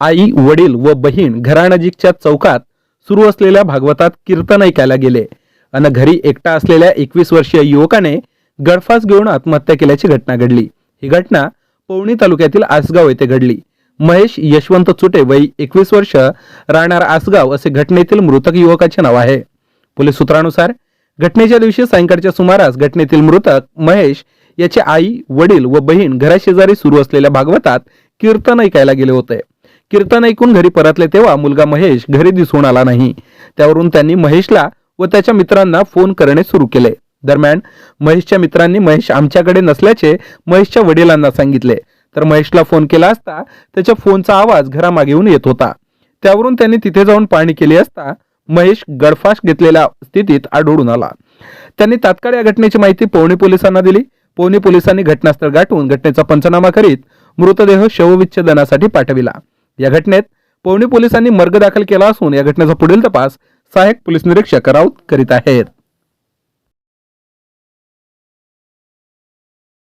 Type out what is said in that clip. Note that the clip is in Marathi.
आई वडील व बहीण घरानजीकच्या चौकात सुरू असलेल्या भागवतात कीर्तन ऐकायला गेले. अन घरी एकटा असलेल्या एकवीस वर्षीय युवकाने गळफास घेऊन आत्महत्या केल्याची घटना घडली. ही घटना पवणी तालुक्यातील आसगाव येथे घडली. महेश यशवंत चुटे वय एकवीस वर्ष राहणार आसगाव असे घटनेतील मृतक युवकाचे नाव आहे. पोलीस सूत्रानुसार घटनेच्या दिवशी सायंकाळच्या सुमारास घटनेतील मृतक महेश याची आई वडील व बहीण घराशेजारी सुरू असलेल्या भागवतात कीर्तन ऐकायला गेले होते. कीर्तन ऐकून घरी परतले तेव्हा मुलगा महेश घरी दिसून आला नाही. त्यावरून त्यांनी महेशला व त्याच्या मित्रांना फोन करणे सुरू केले. दरम्यान महेशच्या मित्रांनी महेश आमच्याकडे नसल्याचे महेशच्या वडिलांना सांगितले. तर महेशला फोन केला असता त्याच्या फोनचा आवाज घरामागे येऊन येत होता. त्यावरून त्यांनी तिथे जाऊन पाहणी केली असता महेश गडफास घेतलेल्या स्थितीत आढळून आला. त्यांनी तात्काळ या घटनेची माहिती पवनी पोलिसांना दिली. पवनी पोलिसांनी घटनास्थळ गाठून घटनेचा पंचनामा करीत मृतदेह शवविच्छेदनासाठी पाठविला. या घटनेत पवनी पोलिसांनी मर्ग दाखल केला असून या घटनेचा पुढील तपास सहाय्यक पोलीस निरीक्षक राऊत करीत आहेत.